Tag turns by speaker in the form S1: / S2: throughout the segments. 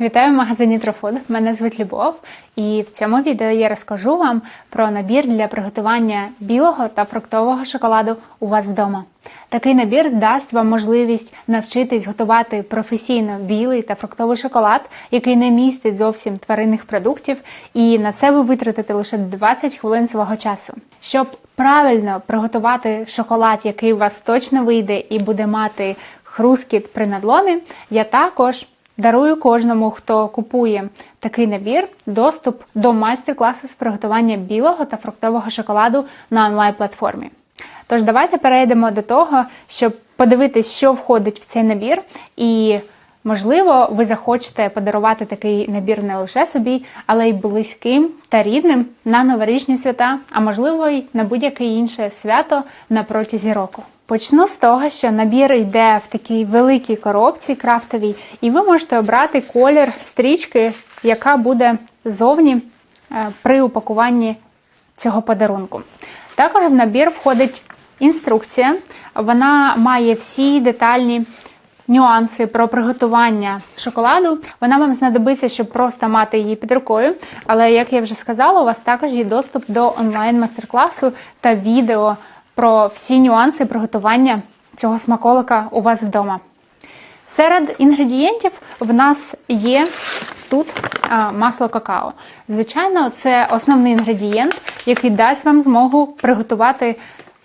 S1: Вітаю в магазині Трофуд. Мене звуть Любов, і в цьому відео я розкажу вам про набір для приготування білого та фруктового шоколаду у вас вдома. Такий набір дасть вам можливість навчитись готувати професійно білий та фруктовий шоколад, який не містить зовсім тваринних продуктів, і на це ви витратите лише 20 хвилин свого часу. Щоб правильно приготувати шоколад, який у вас точно вийде і буде мати хрускіт при надломі, я також Дарую кожному, хто купує такий набір, доступ до майстер-класу з приготування білого та фруктового шоколаду на онлайн-платформі. Тож давайте перейдемо до того, щоб подивитись, що входить в цей набір, і, можливо, ви захочете подарувати такий набір не лише собі, але й близьким та рідним на новорічні свята, а можливо, й на будь-яке інше свято на протязі року. Почну з того, що набір йде в такій великій коробці крафтовій, і ви можете обрати колір стрічки, яка буде зовні е, при упакуванні цього подарунку. Також в набір входить інструкція. Вона має всі детальні нюанси про приготування шоколаду. Вона вам знадобиться, щоб просто мати її під рукою. Але, як я вже сказала, у вас також є доступ до онлайн-мастер-класу та відео про всі нюанси приготування цього смаколика у вас вдома. Серед інгредієнтів в нас є тут масло какао. Звичайно, це основний інгредієнт, який дасть вам змогу приготувати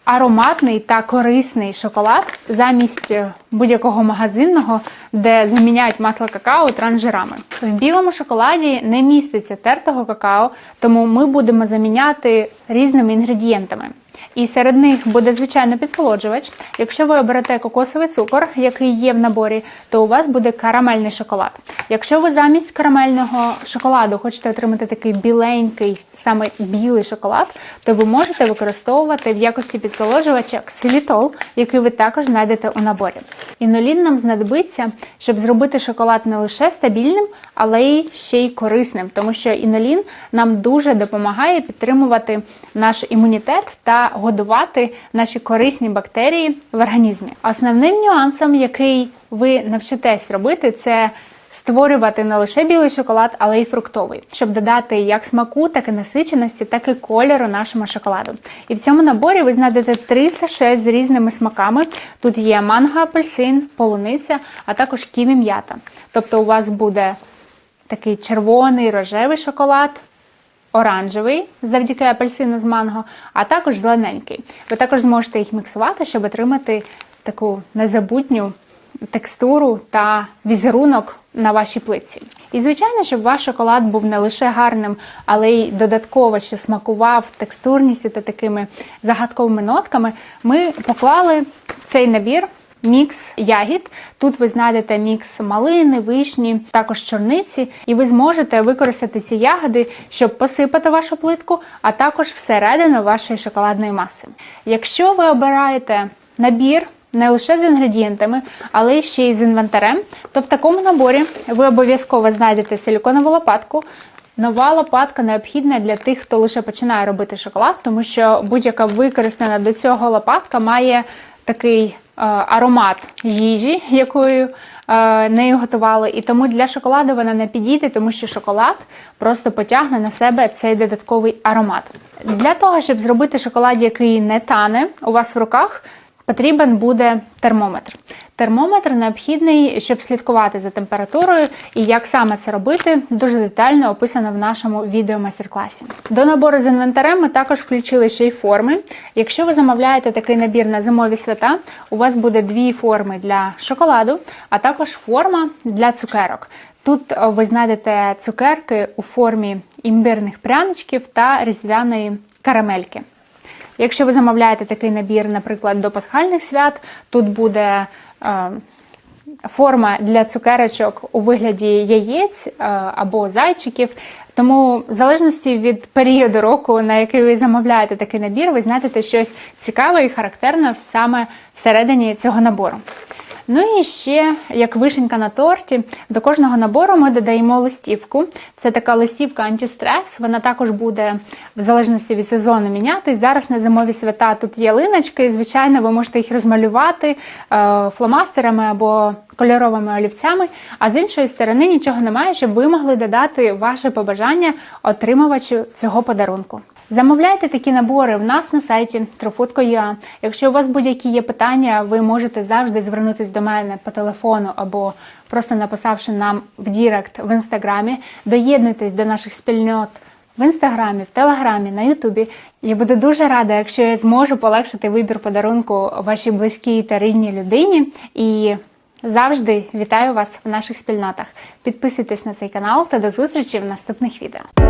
S1: ароматний та корисний шоколад замість е, будь-якого магазинного, де заміняють масло какао транжирами. В білому шоколаді не міститься тертого какао, тому ми будемо заміняти різними інгредієнтами. І серед них буде звичайно підсолоджувач. Якщо ви оберете кокосовий цукор, який є в наборі, то у вас буде карамельний шоколад. Якщо ви замість карамельного шоколаду хочете отримати такий біленький, саме білий шоколад, то ви можете використовувати в якості підсолоджувача ксилітол, який ви також знайдете у наборі. Інолін нам знадобиться, щоб зробити шоколад не лише стабільним, але й ще й корисним, тому що інолін нам дуже допомагає підтримувати наш імунітет та годувати наші корисні бактерії в організмі. Основним нюансом, який ви навчитесь робити, це Створювати не лише білий шоколад, але й фруктовий, щоб додати як смаку, так і насиченості, так і кольору нашому шоколаду. І в цьому наборі ви знайдете три саше з різними смаками. Тут є манго, апельсин, полуниця, а також ківі м'ята. Тобто у вас буде такий червоний рожевий шоколад, оранжевий завдяки апельсину з манго, а також зелененький. Ви також зможете їх міксувати, щоб отримати таку незабутню текстуру та візерунок на вашій плитці. І, звичайно, щоб ваш шоколад був не лише гарним, але й додатково ще смакував текстурністю та такими загадковими нотками, ми поклали цей набір. Мікс ягід. Тут ви знайдете мікс малини, вишні, також чорниці, і ви зможете використати ці ягоди, щоб посипати вашу плитку, а також всередину вашої шоколадної маси. Якщо ви обираєте набір не лише з інгредієнтами, але ще й з інвентарем, то в такому наборі ви обов'язково знайдете силіконову лопатку. Нова лопатка необхідна для тих, хто лише починає робити шоколад, тому що будь-яка використана до цього лопатка має такий аромат їжі, якою е, нею готували. І тому для шоколаду вона не підійде, тому що шоколад просто потягне на себе цей додатковий аромат. Для того, щоб зробити шоколад, який не тане у вас в руках, Потрібен буде термометр. Термометр необхідний, щоб слідкувати за температурою і як саме це робити, дуже детально описано в нашому відео майстер-класі. До набору з інвентарем ми також включили ще й форми. Якщо ви замовляєте такий набір на зимові свята, у вас буде дві форми для шоколаду, а також форма для цукерок. Тут ви знайдете цукерки у формі імбирних пряничків та різдвяної карамельки. Якщо ви замовляєте такий набір, наприклад, до пасхальних свят, тут буде е, форма для цукерочок у вигляді яєць е, або зайчиків. Тому, в залежності від періоду року, на який ви замовляєте такий набір, ви знайдете щось цікаве і характерне саме всередині цього набору. Ну і ще, як вишенька на торті, до кожного набору ми додаємо листівку. Це така листівка антистрес. Вона також буде в залежності від сезону мінятись. Зараз на зимові свята тут є линочки. Звичайно, ви можете їх розмалювати е, фломастерами або кольоровими олівцями. А з іншої сторони нічого немає, щоб ви могли додати ваше побажання отримувачу цього подарунку. Замовляйте такі набори в нас на сайті Trufood.ua. Якщо у вас будь-які є питання, ви можете завжди звернутися до мене по телефону або просто написавши нам в Дірект в інстаграмі. Доєднуйтесь до наших спільнот в інстаграмі, в телеграмі, на Ютубі. Я буду дуже рада, якщо я зможу полегшити вибір подарунку вашій близькій та рідній людині. І завжди вітаю вас в наших спільнотах. Підписуйтесь на цей канал та до зустрічі в наступних відео.